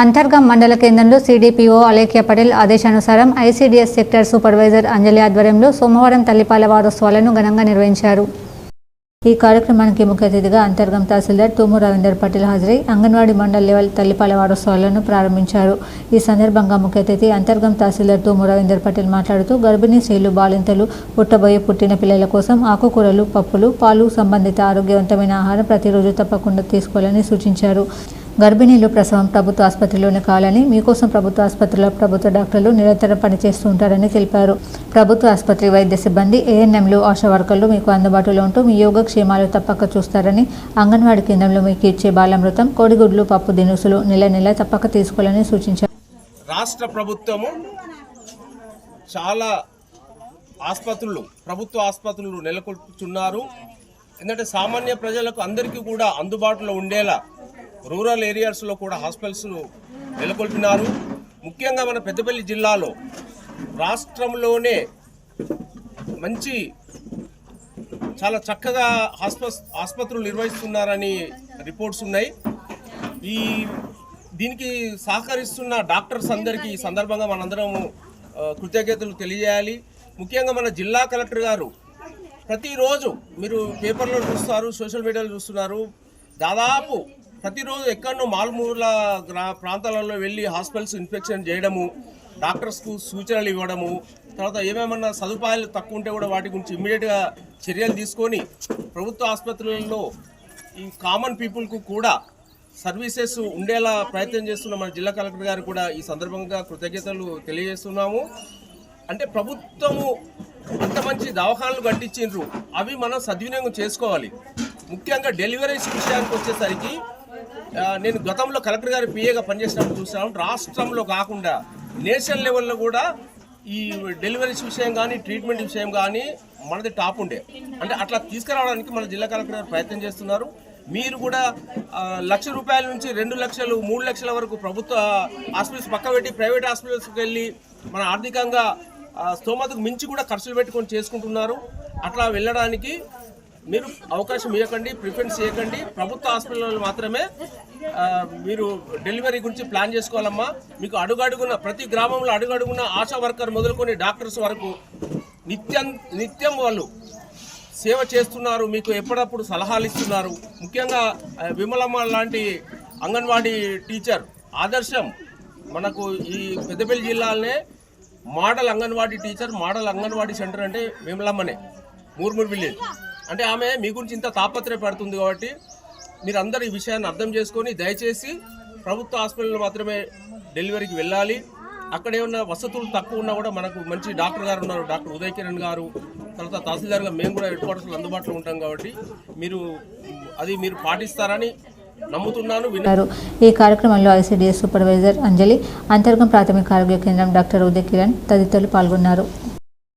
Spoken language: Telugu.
అంతర్గం మండల కేంద్రంలో సిడిపిఓ అలేఖ్య పటేల్ ఆదేశానుసారం ఐసీడీఎస్ సెక్టర్ సూపర్వైజర్ అంజలి ఆధ్వర్యంలో సోమవారం తల్లిపాల వారోత్సవాలను ఘనంగా నిర్వహించారు. ఈ కార్యక్రమానికి ముఖ్య అతిథిగా అంతర్గం తహసీల్దార్ తుము రవీందర్ పటేల్ హాజరై అంగన్వాడీ మండల్ లెవెల్ తల్లిపాల వారోత్సవాలను ప్రారంభించారు. ఈ సందర్భంగా ముఖ్య అతిథి అంతర్గం తహసీల్దార్ తూము రవీందర్ పటేల్ మాట్లాడుతూ గర్భిణీ స్త్రీలు బాలింతలు పుట్టబోయే పుట్టిన పిల్లల కోసం ఆకుకూరలు పప్పులు పాలు సంబంధిత ఆరోగ్యవంతమైన ఆహారం ప్రతిరోజు తప్పకుండా తీసుకోవాలని సూచించారు. గర్భిణీలు ప్రసవం ప్రభుత్వ ఆసుపత్రిలోనే కావాలని మీకోసం ప్రభుత్వ ఆసుపత్రిలో ప్రభుత్వ డాక్టర్లు నిరంతరం పనిచేస్తూ ఉంటారని తెలిపారు. ప్రభుత్వ ఆసుపత్రి వైద్య సిబ్బంది ఏఎన్ఎంలు ఆశా వర్కర్లు మీకు అందుబాటులో ఉంటూ మీ యోగక్షేమాలు తప్పక చూస్తారని అంగన్వాడీ కేంద్రంలో మీకు ఇచ్చే బాలామృతం కోడిగుడ్లు పప్పు దినుసులు నెల నెల తప్పక తీసుకోవాలని సూచించారు. రాష్ట్ర ప్రభుత్వము చాలా ఆసుపత్రులు ప్రభుత్వ ఆసుపత్రులు నెలకొల్పుతున్నారు ఎందుకంటే సామాన్య ప్రజలకు అందరికీ కూడా అందుబాటులో ఉండేలా రూరల్ ఏరియాస్లో కూడా హాస్పిటల్స్ నెలకొల్పినారు. ముఖ్యంగా మన పెద్దపల్లి జిల్లాలో రాష్ట్రంలోనే మంచి చాలా చక్కగా ఆస్ప ఆసుపత్రులు నిర్వహిస్తున్నారని రిపోర్ట్స్ ఉన్నాయి. ఈ దీనికి సహకరిస్తున్న డాక్టర్స్ అందరికీ ఈ సందర్భంగా మనందరం కృతజ్ఞతలు తెలియజేయాలి. ముఖ్యంగా మన జిల్లా కలెక్టర్ గారు ప్రతిరోజు మీరు పేపర్లో చూస్తారు సోషల్ మీడియాలో చూస్తున్నారు. దాదాపు ప్రతిరోజు ఎక్కడో మాల్మూల గ్రా ప్రాంతాలలో వెళ్ళి హాస్పిటల్స్ ఇన్స్పెక్షన్ చేయడము డాక్టర్స్కు సూచనలు ఇవ్వడము తర్వాత ఏమేమన్నా సదుపాయాలు తక్కువ ఉంటే కూడా వాటి గురించి ఇమ్మీడియట్గా చర్యలు తీసుకొని ప్రభుత్వ ఆసుపత్రులలో ఈ కామన్ పీపుల్కు కూడా సర్వీసెస్ ఉండేలా ప్రయత్నం చేస్తున్న మన జిల్లా కలెక్టర్ గారు కూడా ఈ సందర్భంగా కృతజ్ఞతలు తెలియజేస్తున్నాము. అంటే ప్రభుత్వము ఇంత మంచి దవాఖానలు కట్టించిండ్రు అవి మనం సద్వినియోగం చేసుకోవాలి. ముఖ్యంగా డెలివరీస్ విషయానికి వచ్చేసరికి నేను గతంలో కలెక్టర్ గారి పిఏగా పనిచేసినప్పుడు చూసాను రాష్ట్రంలో కాకుండా నేషనల్ లెవెల్లో కూడా ఈ డెలివరీస్ విషయం కానీ ట్రీట్మెంట్ విషయం కానీ మనది టాప్ ఉండే. అంటే అట్లా తీసుకురావడానికి మన జిల్లా కలెక్టర్ గారు ప్రయత్నం చేస్తున్నారు. మీరు కూడా లక్ష రూపాయల నుంచి రెండు లక్షలు మూడు లక్షల వరకు ప్రభుత్వ హాస్పిటల్స్ పక్క పెట్టి ప్రైవేట్ హాస్పిటల్స్కి వెళ్ళి మన ఆర్థికంగా స్తోమతకు మించి కూడా ఖర్చులు పెట్టుకొని చేసుకుంటున్నారు. అట్లా వెళ్ళడానికి మీరు అవకాశం ఇవ్వకండి ప్రిఫరెన్స్ చేయకండి ప్రభుత్వ హాస్పిటల్లో మాత్రమే మీరు డెలివరీ గురించి ప్లాన్ చేసుకోవాలమ్మా. మీకు అడుగడుగున ప్రతి గ్రామంలో అడుగడుగున ఆశా వర్కర్ మొదలుకొని డాక్టర్స్ వరకు నిత్యం నిత్యం వాళ్ళు సేవ చేస్తున్నారు మీకు ఎప్పుడప్పుడు సలహాలు ఇస్తున్నారు. ముఖ్యంగా విమలమ్మ లాంటి అంగన్వాడీ టీచర్ ఆదర్శం. మనకు ఈ పెద్దపల్లి జిల్లాలోనే model Anganwadi teacher model Anganwadi centre అంటే విమలమ్మనే మూర్మూర్ విలేజ్. అంటే ఆమె మీ గురించి ఇంత తాపత్రయపడుతుంది కాబట్టి మీరు అందరూ ఈ విషయాన్ని అర్థం చేసుకొని దయచేసి ప్రభుత్వ హాస్పిటల్లో మాత్రమే డెలివరీకి వెళ్ళాలి. అక్కడ ఏమన్నా వసతులు తక్కువ ఉన్నా కూడా మనకు మంచి డాక్టర్ గారు ఉన్నారు. డాక్టర్ ఉదయ్ కిరణ్ గారు తర్వాత తహసీల్దార్గా మేము కూడా హెడ్ క్వార్టర్స్లో అందుబాటులో ఉంటాం కాబట్టి మీరు అది మీరు పాటిస్తారని నమ్ముతున్నాను విన్నారు ఈ కార్యక్రమంలో ఐసీడీఎస్ సూపర్వైజర్ అంజలి అంతర్గం ప్రాథమిక ఆరోగ్య కేంద్రం డాక్టర్ ఉదయ్ కిరణ్ తదితరులు పాల్గొన్నారు.